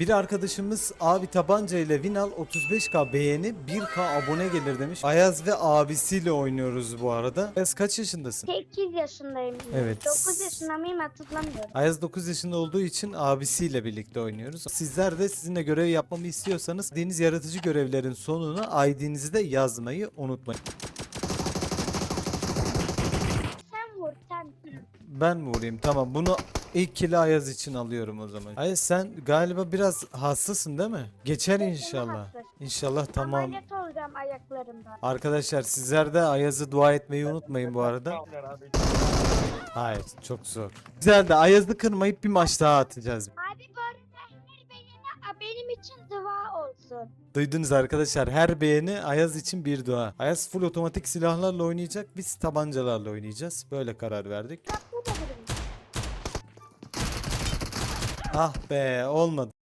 Bir arkadaşımız abi tabanca ile Vinal 35k beğeni 1k abone gelir demiş. Ayaz ve abisiyle oynuyoruz bu arada. Ayaz kaç yaşındasın? 8 yaşındayım. Evet. 9 yaşında mıyım hatırlamıyorum. Ayaz 9 yaşında olduğu için abisiyle birlikte oynuyoruz. Sizler de sizinle görev yapmamı istiyorsanız deniz yaratıcı görevlerin sonuna ID'nizi de yazmayı unutmayın. Sen vur sen. Ben mi vurayım? Tamam bunu ilk kili Ayaz için alıyorum o zaman. Ayaz sen galiba biraz hassasın değil mi? Geçer Evet, inşallah. hassas. İnşallah tamam. Ameliyat olacağım ayaklarımda. Arkadaşlar sizler de Ayaz'ı dua etmeyi unutmayın bu arada. Hayır çok zor. Güzel de Ayaz'ı kırmayıp bir maç daha atacağız. İçin dua olsun. Duydunuz arkadaşlar her beğeni Ayaz için bir dua. Ayaz full otomatik silahlarla oynayacak biz tabancalarla oynayacağız. Böyle karar verdik. Bak bu da benim. Ah be olmadı.